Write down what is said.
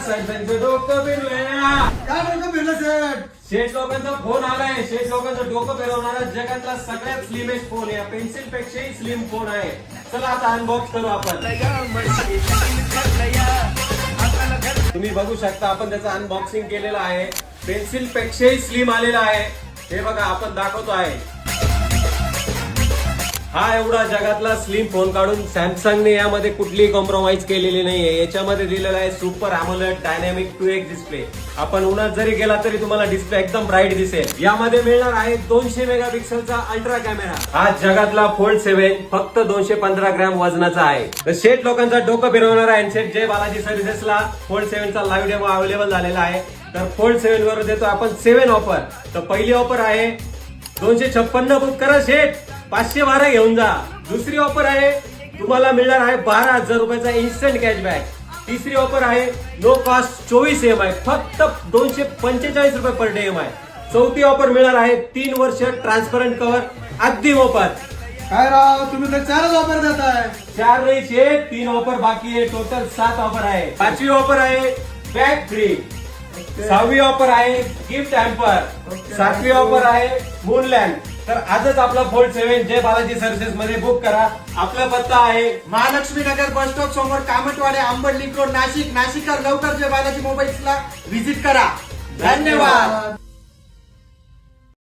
सरपंच डोकं फिरलंय काय डोकं फिरलं सेट शेठ लोकांचा फोन आलाय. शेठ लोकांचं डोकं फिरवणारा जगातला सगळ्यात स्लिमेस्ट फोन आहे. पेन्सिल पेक्षाही स्लिम फोन आहे. चला आता अनबॉक्स करू आपण. तुम्ही बघू शकता आपण त्याचं अनबॉक्सिंग केलेलं आहे. पेन्सिल पेक्षाही स्लिम आलेला आहे. हे बघा आपण दाखवतो आहे. हा एवढा जगातला स्लिम फोन काढून सॅमसंगने यामध्ये कुठलीही कॉम्प्रोमाइज केलेली नाहीये. याच्यामध्ये दिलेला आहे super AMOLED dynamic two X display आपण उन्हात जरी गेला तरी तुम्हाला डिस्प्ले एकदम ब्राईट दिसेल. यामध्ये मिळणार आहे दोनशे मेगापिक्सलचा अल्ट्रा कॅमेरा हा जगातला फोल्ड सेव्हन फक्त दोनशे पंधरा ग्रॅम वजनाचा आहे. तर शेठ लोकांचा डोकं फिरवणार आहे. शेठ जय बालाजी सर्व्हिसेसला फोल्ड सेव्हनचा लाईव्ह डेमो अवेलेबल झालेला आहे. तर फोल्ड सेव्हन वर देतो आपण सेव्हन ऑफर तर पहिली ऑफर आहे दोनशे छप्पन्न बुक करा शेठ. पाचशे बारा घेऊन जा. दुसरी ऑफर आहे तुम्हाला मिळणार आहे बारा हजार रुपयाचा इन्स्टंट कॅशबॅक तिसरी ऑफर आहे नो कॉस्ट चोवीस एम आय फक्त दोनशे पंचेचाळीस रुपये पर डे एम आय चौथी ऑफर मिळणार आहे तीन वर्ष ट्रान्सपरंट कव्हर अगदी मोफत. काय राव तुम्ही तर चारच ऑफर देताय. चार नाही शेठ तीन ऑफर बाकी आहे टोटल सात ऑफर आहे. पाचवी ऑफर आहे बॅग फ्री सहावी ऑफर आहे गिफ्ट हॅम्पर सातवी ऑफर आहे मून लँड तर आजच आपला four seven Jay Balaji services मध्ये बुक करा. आपला पत्ता आहे महालक्ष्मी नगर बस स्टॉप समोर कामटवाडे आंबड लिंक रोड नाशिक. नाशिककर लवकर जय बालाजी मोबाईल्सला व्हिजिट करा. धन्यवाद.